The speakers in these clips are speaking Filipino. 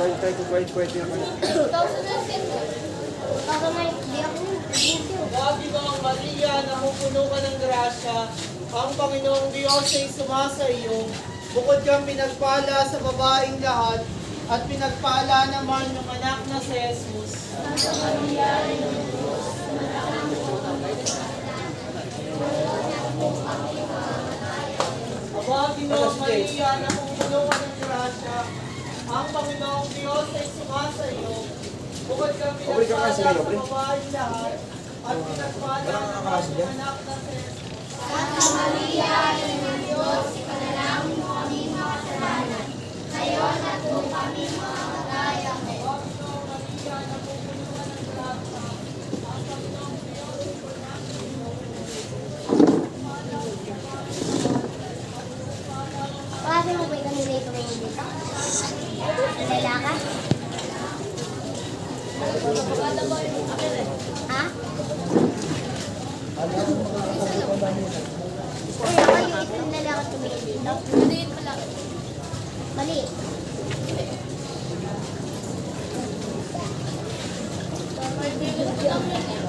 Pwede naman. 2010. Baka may hindi ako. Sabi ko ang Maria, napupuno ka ng grasya, ang Panginoong Diyos ay sumasa iyo. Bukod kang pinagpala sa babaeng lahat, at pinagpala naman ng anak na si Jesus. Aba, Ginoong Maria, napupuno ka ng grasya, ang Panginoong Diyos ay sumasa iyo. Bukod ka pinagpala sa babaeng lahat, at pinagpala ng dyan? anak na si Jesus. Bakit mo ba ito nilito ngayon dito? Dala ka? Ha? Kuya, maliit yung lalaki tumingin dito. Maliit pala. Maliit.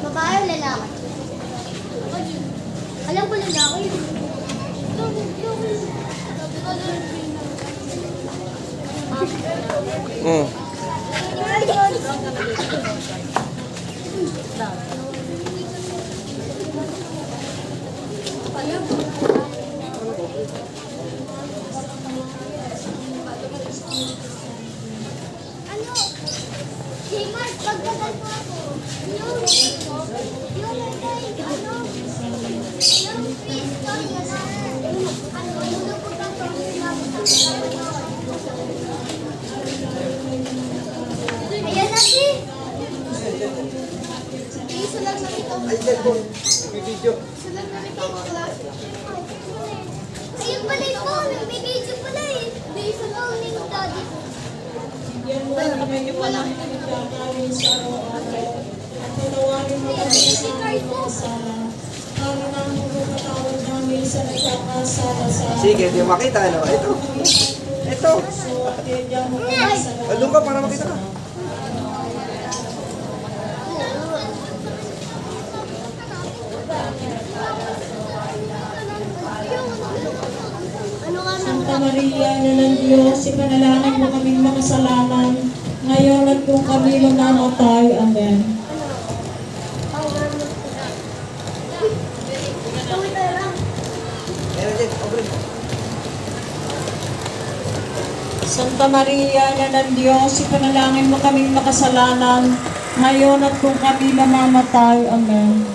Babae o lalaki? Alam ko lalaki. Mm. Ano? Si Mark, pagdagal mo ako. Yung, yung, ano, yung Cristo, yun na, ano, yung napunta ko, sinabi sa Ayan na si. Isa lang cellphone. May video. Ayun pala yung phone, nagbibideo pala eh. Lang ni daddy ko. Medyo pala gagawin sa araw-araw at panawarin mo kami sa aming mga sala. Para nang magpapatawad namin sa nagkakasala sa Sige, di makita, ano? Ito. Ito. So, kaya mo kami sa Doon ka para makita ka. Maria, na ng Diyos, ipanalangin mo kaming makasalanan, ngayon at kung kami mamamatay. Amen. Santa Maria, na ng Diyos, ipanalangin mo kaming makasalanan, ngayon at kung kami mamamatay. Amen.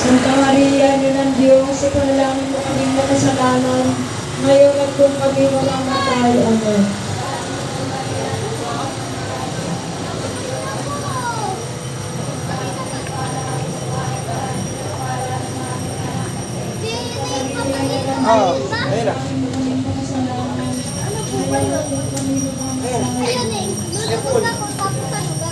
Santa Diyos, ipanalangin mo kaming makasalanan, ngayon at kung kami mamamatay. Amen. Ah, ayun na. Ayan. Ayun eh. Luluto na ako. Tapos ano, gaganon